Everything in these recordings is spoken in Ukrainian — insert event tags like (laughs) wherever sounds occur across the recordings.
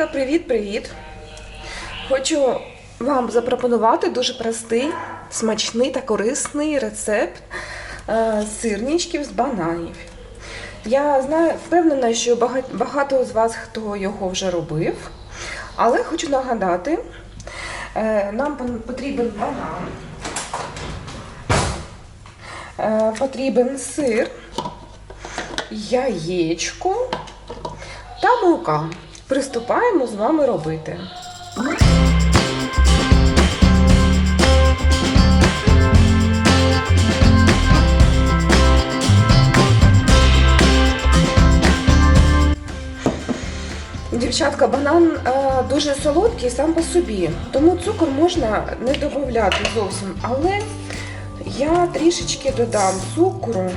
Дівчатка, привіт-привіт! Хочу вам запропонувати дуже простий, смачний та корисний рецепт е, сирничків з бананів. Я знаю, впевнена, що багато з вас хто його вже робив, але хочу нагадати, е, нам потрібен банан, е, потрібен сир, яєчко та мука. Приступаємо з вами робити. Дівчатка, банан е, дуже солодкий сам по собі, тому цукор можна не додати зовсім, але я трішечки додам цукру.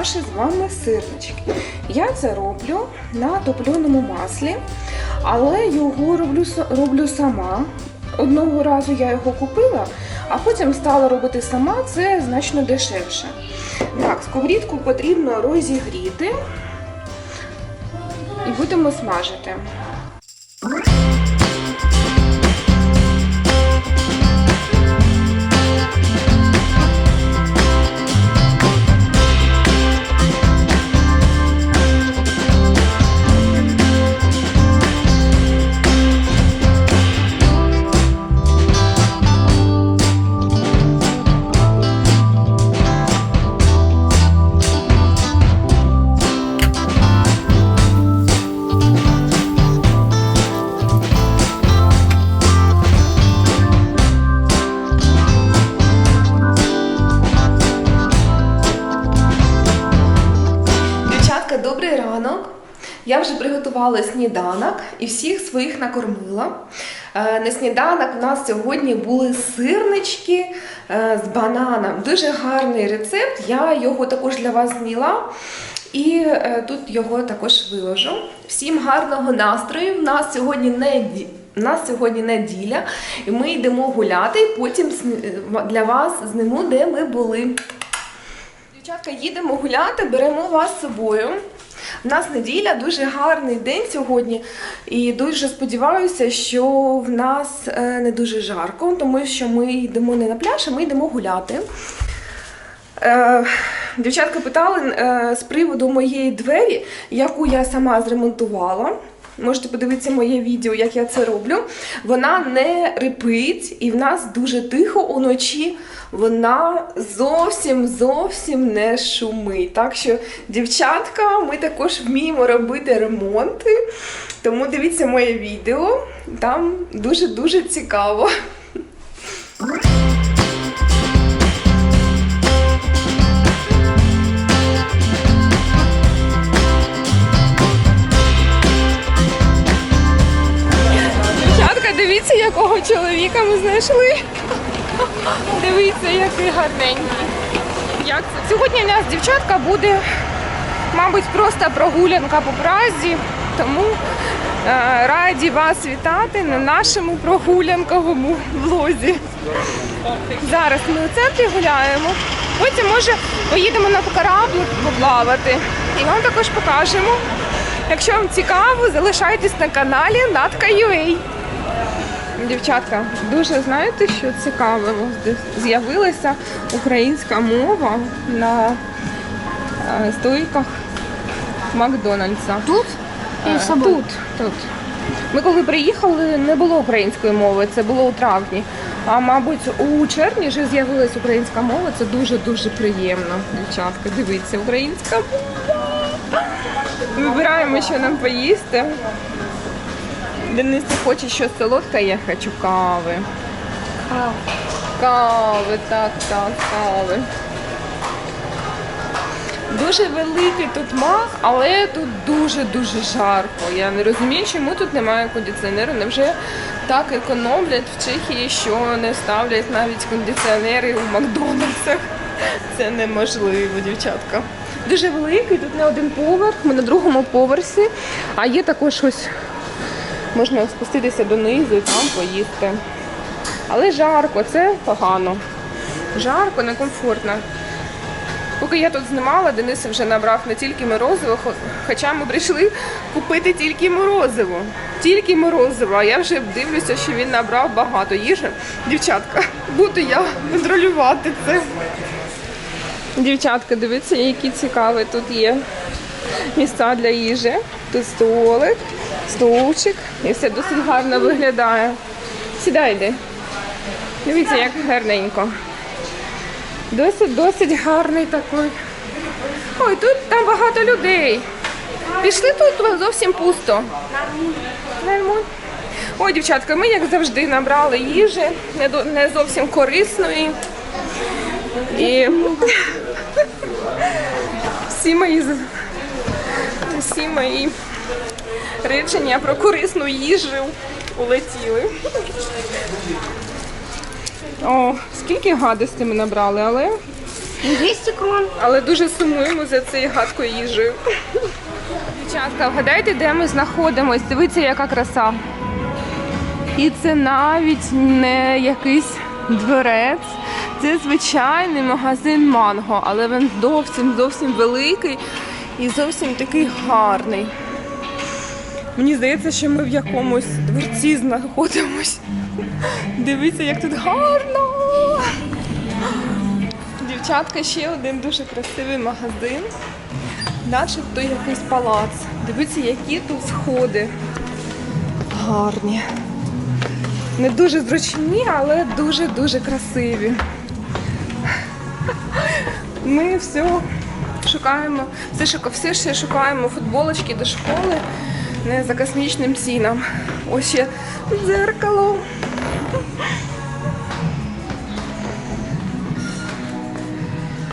Наші з вами сирнички. Я це роблю на топленому маслі, але його роблю, роблю сама. Одного разу я його купила, а потім стала робити сама, це значно дешевше. Так, сковорідку потрібно розігріти і будемо смажити. Вже приготувала сніданок і всіх своїх накормила. Е, На сніданок у нас сьогодні були сирнички е, з бананом. Дуже гарний рецепт. Я його також для вас зняла. І е, тут його також виложу. Всім гарного настрою. У нас сьогодні не у нас сьогодні неділя, і ми йдемо гуляти. і Потім для вас зніму, де ми були. Дівчатка, їдемо гуляти, беремо вас з собою. У нас неділя, дуже гарний день сьогодні. І дуже сподіваюся, що в нас е, не дуже жарко, тому що ми йдемо не на пляж, а ми йдемо гуляти. Е, Дівчатка питали е, з приводу моєї двері, яку я сама зремонтувала. Можете подивитися моє відео, як я це роблю. Вона не рипить, і в нас дуже тихо уночі. Вона зовсім зовсім не шумить. Так що, дівчатка, ми також вміємо робити ремонти. Тому дивіться моє відео, там дуже-дуже цікаво. Чоловіка ми знайшли. Дивіться, який гарненький. Як це? Сьогодні у нас дівчатка буде, мабуть, просто прогулянка по Празі. Тому е, раді вас вітати на нашому прогулянковому влозі. Зараз ми у центрі гуляємо. Потім, може, поїдемо на кораблик поплавати. І вам також покажемо. Якщо вам цікаво, залишайтесь на каналі Натка.ua. Дівчатка, дуже знаєте, що цікаво? З'явилася українська мова на е, стойках Макдональдса. Тут і Е, собою? Тут, тут. Ми коли приїхали, не було української мови, це було у травні. А мабуть, у червні вже з'явилась українська мова. Це дуже-дуже приємно. Дівчатка, дивіться, українська мова. Вибираємо, що нам поїсти. Денис хоче щось солодке, я хочу кави. Кави, так, так, кави. Дуже великий тут мах, але тут дуже-дуже жарко. Я не розумію, чому тут немає кондиціонеру. Невже так економлять в Чехії, що не ставлять навіть кондиціонери у Макдональдсах. Це неможливо, дівчатка. Дуже великий, тут не один поверх, ми на другому поверсі, а є також ось можна спуститися донизу і там поїсти. Але жарко, це погано. Жарко, некомфортно. Поки я тут знімала, Денис вже набрав не тільки морозиво, хоча ми прийшли купити тільки морозиво. Тільки морозиво. А я вже дивлюся, що він набрав багато їжі. Дівчатка, буду я контролювати це. Дівчатка, дивіться, які цікаві тут є місця для їжі. Тут столик, стовчик. І все досить гарно виглядає. Сідайте. Дивіться, як гарненько. Досить, досить гарний такий. Ой, тут там багато людей. Пішли тут зовсім пусто. Ой, дівчатка, ми як завжди набрали їжі, не, зовсім корисної. І (laughs) всі мої всі мої речення про корисну їжу улетіли. О, скільки гадостей ми набрали, але, 200 крон. але дуже сумуємо за цією гадкою їжею. Дівчатка, вгадайте, де ми знаходимось. Дивіться, яка краса. І це навіть не якийсь дворець. Це звичайний магазин манго, але він зовсім зовсім великий і зовсім такий гарний. Мені здається, що ми в якомусь дворці знаходимось. Дивіться, як тут гарно. Дівчатка, ще один дуже красивий магазин. Начебто якийсь палац. Дивіться, які тут сходи. Гарні. Не дуже зручні, але дуже-дуже красиві. Ми все шукаємо, все, шука- все ще шукаємо футболочки до школи не за космічним цінам. Ось ще дзеркало.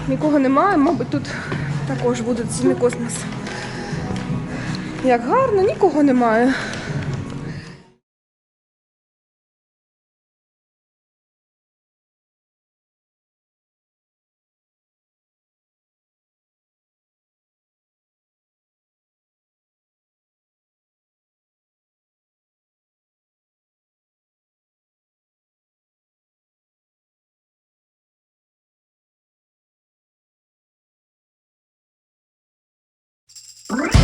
Нікого немає, мабуть, тут також буде ціни космос. Як гарно, нікого немає. Right.